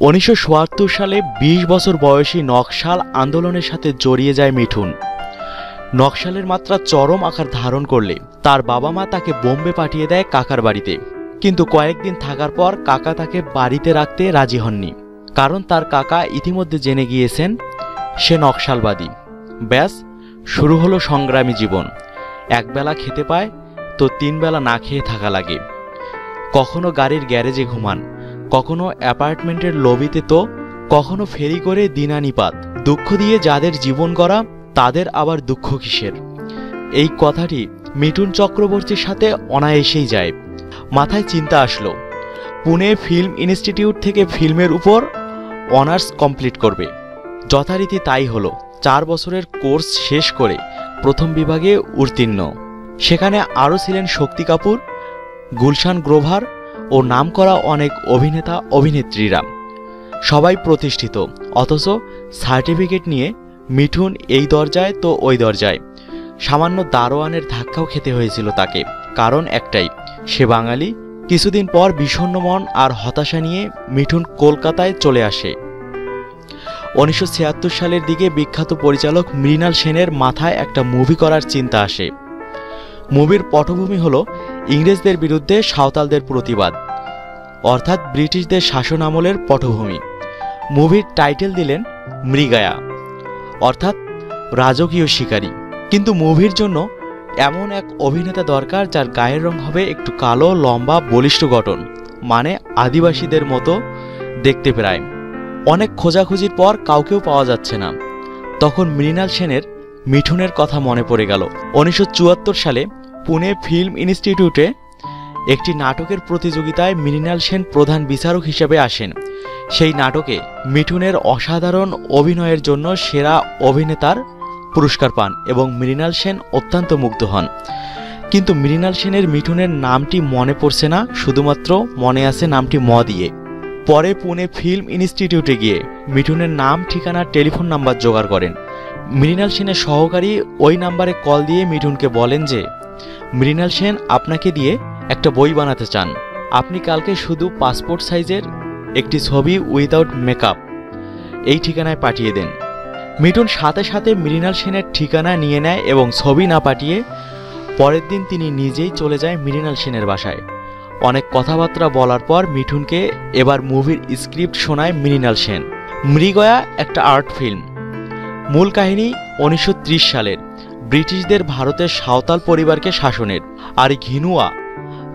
উনিশশো সালে ২০ বছর বয়সী নকশাল আন্দোলনের সাথে জড়িয়ে যায় মিঠুন। নকশালের মাত্রা চরম আকার ধারণ করলে তার বাবা মা তাকে বোম্বে পাঠিয়ে দেয় কাকার বাড়িতে। কিন্তু কয়েকদিন থাকার পর কাকা তাকে বাড়িতে রাখতে রাজি হননি। কারণ তার কাকা ইতিমধ্যে জেনে গিয়েছেন, সে নকশালবাদী। ব্যাস, শুরু হলো সংগ্রামী জীবন। একবেলা খেতে পায়, তো তিন বেলা না খেয়ে থাকা লাগে। কখনো গাড়ির গ্যারেজে ঘুমান কখনো অ্যাপার্টমেন্টের লবিতে তো, কখনো ফেরি করে দিনানিপাত, দুঃখ দিয়ে যাদের জীবন গড়া, তাদের আবার দুঃখ কিসের? এই কথাটি মিঠুন চক্রবর্তীর সাথে অনায়াসেই যায়। মাথায় চিন্তা আসলো, পুনে ফিল্ম ইনস্টিটিউট থেকে ফিল্মের উপর অনার্স কমপ্লিট করবে। যথারীতি তাই হলো, চার বছরের কোর্স শেষ করে প্রথম বিভাগে উত্তীর্ণ। সেখানে আরও ছিলেন শক্তি কাপুর, গুলশান গ্রোভার ও নামকরা অনেক অভিনেতা অভিনেত্রীরা। সবাই প্রতিষ্ঠিত, অথচ সার্টিফিকেট নিয়ে মিঠুন এই দরজায় তো ওই দরজায়। সামান্য দারোয়ানের ধাক্কাও খেতে হয়েছিল তাকে, কারণ একটাই, সে বাঙালি। কিছুদিন পর বিষণ্ণ মন আর হতাশা নিয়ে মিঠুন কলকাতায় চলে আসে। উনিশশো ছিয়াত্তর সালের দিকে বিখ্যাত পরিচালক মৃণাল সেনের মাথায় একটা মুভি করার চিন্তা আসে। মুভির পটভূমি হল ইংরেজদের বিরুদ্ধে সাঁওতালদের প্রতিবাদ, অর্থাৎ ব্রিটিশদের শাসন আমলের পটভূমি। মুভির টাইটেল দিলেন মৃগায়া, অর্থাৎ রাজকীয় শিকারী। কিন্তু মুভির জন্য এমন এক অভিনেতা দরকার যার গায়ের রং হবে একটু কালো, লম্বা, বলিষ্ঠ গঠন মানে আদিবাসীদের মতো দেখতে প্রায়। অনেক খোঁজাখুঁজির পর কাউকেও পাওয়া যাচ্ছে না। তখন মৃণাল সেনের মিঠুনের কথা মনে পড়ে গেল। উনিশশো চুয়াত্তর সালে পুনে ফিল্ম ইনস্টিটিউটে একটি নাটকের প্রতিযোগিতায় মৃণাল সেন প্রধান বিচারক হিসেবে আসেন। সেই নাটকে মিঠুনের অসাধারণ অভিনয়ের জন্য সেরা অভিনেতার পুরস্কার পান এবং মৃণাল সেন অত্যন্ত মুগ্ধ হন। কিন্তু মৃণাল সেনের মিঠুনের নামটি মনে পড়ছে না, শুধুমাত্র মনে আছে নামটি ম দিয়ে। পরে পুনে ফিল্ম ইনস্টিটিউটে গিয়ে মিঠুনের নাম, ঠিকানা, টেলিফোন নাম্বার জোগাড় করেন। মৃণাল সেনের সহকারী ওই নাম্বারে কল দিয়ে মিঠুনকে বলেন যে মৃণাল সেন আপনাকে দিয়ে একটা বই বানাতে চান। আপনি কালকে শুধু পাসপোর্ট সাইজের একটি ছবি উইদাউট মেকআপ এই ঠিকানায় পাঠিয়ে দেন। মিঠুন সাথে সাথে মৃণাল সেনের ঠিকানা নিয়ে নেয় এবং ছবি না পাঠিয়ে পরের দিন তিনি নিজেই চলে যায় মৃণাল সেনের বাসায়। অনেক কথাবার্তা বলার পর মিঠুনকে এবার মুভির স্ক্রিপ্ট শোনায় মৃণাল সেন। মৃগয়া একটা আর্ট ফিল্ম। মূল কাহিনী উনিশশো ত্রিশ সালের। ব্রিটিশদের ভারতের সাঁওতাল পরিবারকে শাসনের। আর ঘিনুয়া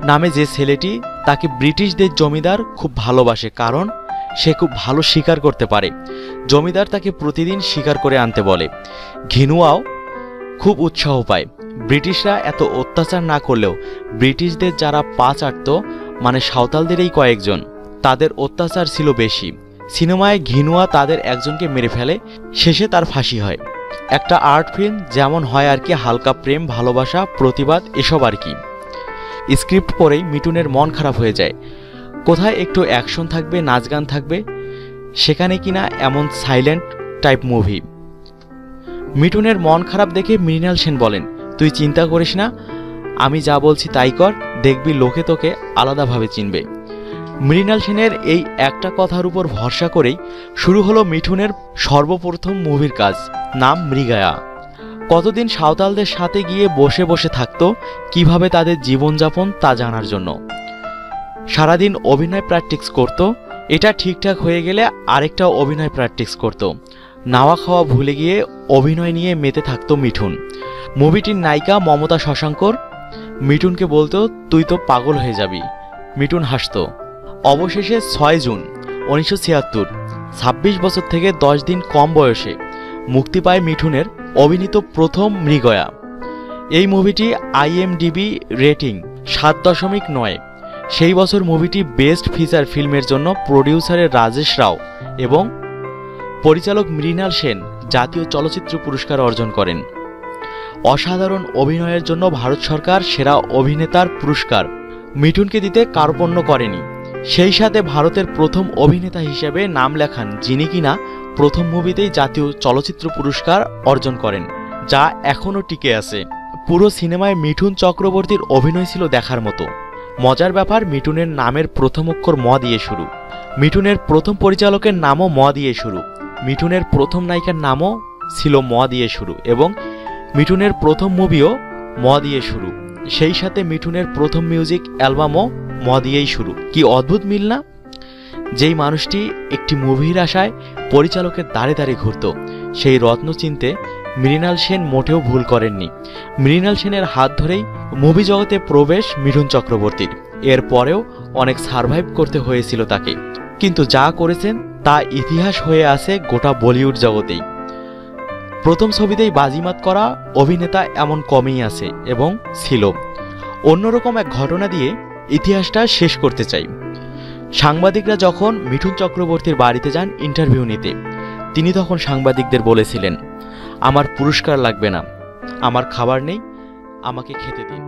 নামে যে ছেলেটি, তাকে ব্রিটিশদের জমিদার খুব ভালোবাসে কারণ সে খুব ভালো শিকার করতে পারে। জমিদার তাকে প্রতিদিন শিকার করে আনতে বলে। ঘিনুয়াও খুব উৎসাহ পায়। ব্রিটিশরা এত অত্যাচার না করলেও ব্রিটিশদের যারা পা চাটত মানে সাঁওতালদেরই কয়েকজন, তাদের অত্যাচার ছিল বেশি। সিনেমায় ঘিনুয়া তাদের একজনকে মেরে ফেলে, শেষে তার ফাঁসি হয়। একটা আর্ট ফিল্ম যেমন হয় আর কি, হালকা প্রেম, ভালোবাসা, প্রতিবাদ, এসব আর কি। স্ক্রিপ্ট পরেই মিটুনের মন খারাপ হয়ে যায়। কোথায় একটু অ্যাকশন থাকবে, নাচ গান থাকবে, সেখানে কিনা এমন সাইলেন্ট টাইপ মুভি। মিটুনের মন খারাপ দেখে মৃণাল সেন বলেন, তুই চিন্তা করিস না, আমি যা বলছি তাই কর, দেখবি লোকে তোকে আলাদাভাবে চিনবে। মৃণাল সেনের এই একটা কথার উপর ভরসা করেই শুরু হলো মিঠুনের সর্বপ্রথম মুভির কাজ, নাম মৃগায়া। কতদিন সাঁওতালদের সাথে গিয়ে বসে বসে থাকতো, কীভাবে তাদের জীবনযাপন তা জানার জন্য। সারাদিন অভিনয় প্র্যাকটিস করত, এটা ঠিকঠাক হয়ে গেলে আরেকটা অভিনয় প্র্যাকটিস করত। নাওয়া খাওয়া ভুলে গিয়ে অভিনয় নিয়ে মেতে থাকতো মিঠুন। মুভিটির নায়িকা মমতা শশাঙ্কর, মিঠুনকে বলতো, তুই তো পাগল হয়ে যাবি। মিঠুন হাসতো। অবশেষে ছয় জুন, উনিশশো ছিয়াত্তর, ছাব্বিশ বছর থেকে দশ দিন কম বয়সে মুক্তি পায় মিঠুনের অভিনীত প্রথম মৃগয়া। এই মুভিটি আইএমডিবি রেটিং সাত দশমিক নয়। সেই বছর মুভিটি বেস্ট ফিচার ফিল্মের জন্য প্রডিউসারের রাজেশ রাও এবং পরিচালক মৃণাল সেন জাতীয় চলচ্চিত্র পুরস্কার অর্জন করেন। অসাধারণ অভিনয়ের জন্য ভারত সরকার সেরা অভিনেতার পুরস্কার মিঠুনকে দিতে কার্পণ্য করেনি। সেই সাথে ভারতের প্রথম অভিনেতা হিসেবে নাম লেখান, যিনি কিনা প্রথম মুভিতেই জাতীয় চলচ্চিত্র পুরস্কার অর্জন করেন, যা এখনও টিকে আছে। পুরো সিনেমায় মিঠুন চক্রবর্তীর অভিনয় ছিল দেখার মতো। মজার ব্যাপার, মিঠুনের নামের প্রথম অক্ষর ম দিয়ে শুরু। মিঠুনের প্রথম পরিচালকের নামও ম দিয়ে শুরু। মিঠুনের প্রথম নায়িকার নামও ছিল ম দিয়ে শুরু এবং মিঠুনের প্রথম মুভিও ম দিয়ে শুরু। সেই সাথে মিঠুনের প্রথম মিউজিক অ্যালবামও ম দিয়েই শুরু। কি অদ্ভুত মিল না? যেই মানুষটি একটি মুভির আশায় পরিচালকের দাঁড়ে দাঁড়িয়ে ঘুরত, সেই রত্ন চিনতে মৃণাল সেন মোটেও ভুল করেননি। মৃণাল সেনের হাত ধরেই মুভি জগতে প্রবেশ মিঠুন চক্রবর্তীর। এরপরেও অনেক সারভাইভ করতে হয়েছিল তাকে। কিন্তু যা করেছেন তা ইতিহাস হয়ে আছে গোটা বলিউড জগতেই। প্রথম ছবিতেই বাজিমাত করা অভিনেতা এমন কমই আছে এবং ছিল। অন্যরকম এক ঘটনা দিয়ে ইতিহাসটা শেষ করতে চাই। সাংবাদিকরা যখন মিঠুন চক্রবর্তীর বাড়িতে যান ইন্টারভিউ নিতে, তিনি তখন সাংবাদিকদের বলেছিলেন, আমার পুরস্কার লাগবে না, আমার খাবার নেই, আমাকে খেতে দিন।